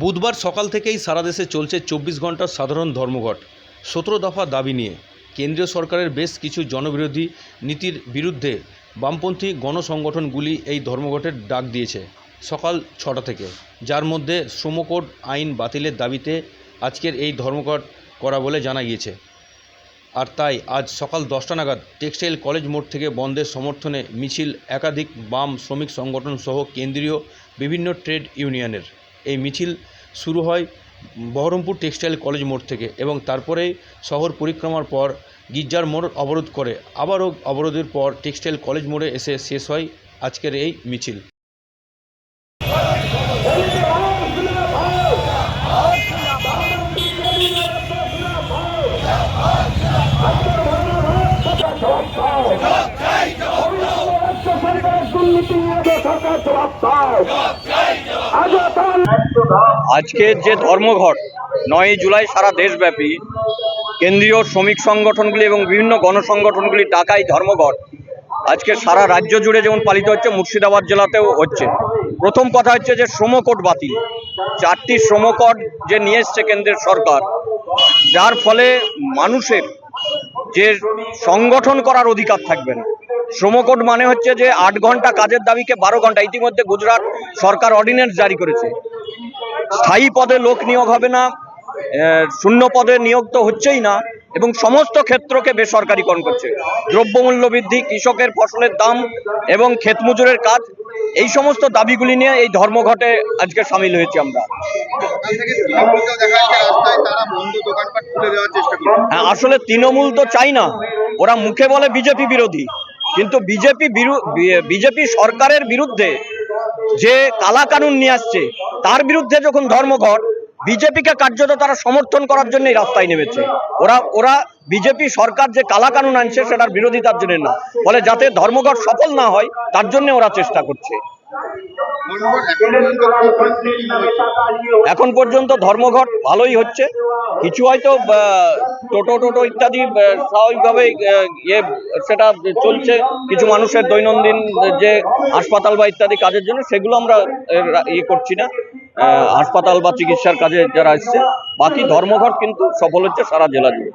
বুধবার সকাল থেকেই সারা দেশে চলছে চব্বিশ ঘণ্টার সাধারণ ধর্মঘট। সতেরো দফা দাবি নিয়ে কেন্দ্রীয় সরকারের বেশ কিছু জনবিরোধী নীতির বিরুদ্ধে বামপন্থী গণসংগঠনগুলি এই ধর্মঘটের ডাক দিয়েছে সকাল ছটা থেকে। যার মধ্যে শ্রমকোড আইন বাতিলের দাবিতে আজকের এই ধর্মঘট করা বলে জানা গিয়েছে। আর তাই আজ সকাল দশটা নাগাদ টেক্সটাইল কলেজ মোড় থেকে বন্ধের সমর্থনে মিছিল, একাধিক বাম শ্রমিক সংগঠন সহ কেন্দ্রীয় বিভিন্ন ট্রেড ইউনিয়নের। এই মিছিল শুরু হয় বহরমপুর টেক্সটাইল কলেজ মোড় থেকে এবং তারপরেই শহর পরিক্রমার পর গির্জার মোড় অবরোধ করে আবারও অবরোধের পর টেক্সটাইল কলেজ মোড়ে এসে শেষ হয় আজকের এই মিছিল আজকের যে ধর্মঘট নয় জুলাই সারা দেশব্যাপী, কেন্দ্রীয় শ্রমিক সংগঠনগুলি এবং বিভিন্ন গণসংগঠনগুলি ডাকাই ধর্মঘট। আজকে সারা রাজ্য জুড়ে যেমন পালিত হচ্ছে, মুর্শিদাবাদ জেলাতেও হচ্ছে। প্রথম কথা হচ্ছে যে শ্রমকোট বাতিল। চারটি শ্রমকোট যে নিয়ে এসছে কেন্দ্রের সরকার, যার ফলে মানুষের যে সংগঠন করার অধিকার থাকবে না। শ্রমকোড মানে হচ্ছে যে আট ঘণ্টা কাজের দাবিকে বারো ঘণ্টা। ইতিমধ্যে গুজরাট সরকার অর্ডিন্যান্স জারি করেছে। স্থায়ী পদে লোক নিয়োগ হবে না শূন্য পদে নিয়োগ তো হচ্ছেই না এবং সমস্ত ক্ষেত্রকে বেসরকারীকরণ করছে। দ্রব্যমূল্য বৃদ্ধি কৃষকের ফসলের দাম এবং ক্ষেত মজুরের কাজ এই সমস্ত দাবিগুলি নিয়ে এই ধর্মঘটে আজকে সামিল হয়েছি আমরা। হ্যাঁ, আসলে তৃণমূল তো চাই না। ওরা মুখে বলে বিজেপি বিরোধী। কিন্তু বিজেপি বিজেপি সরকারের বিরুদ্ধে যে কালা কানুন নিয়ে আসছে, তার বিরুদ্ধে যখন ধর্মঘট, বিজেপিকে কার্যত তারা সমর্থন করার জন্যই রাস্তায় নেমেছে। ওরা ওরা বিজেপি সরকার যে কালা কানুন আনছে, সেটার বিরোধিতার জন্য না। ফলে যাতে ধর্মঘট সফল না হয়, তার জন্য ওরা চেষ্টা করছে। এখন পর্যন্ত ধর্মঘট ভালোই হচ্ছে। কিছু হয়তো টোটো টোটো ইত্যাদি স্বাভাবিকভাবে ইয়ে সেটা চলছে। কিছু মানুষের দৈনন্দিন যে হাসপাতাল বা ইত্যাদি কাজের জন্য, সেগুলো আমরা ইয়ে করছি না। হাসপাতাল বা চিকিৎসার কাজে যারা এসছে, বাকি ধর্মঘট কিন্তু সফল হচ্ছে সারা জেলা জুড়ে।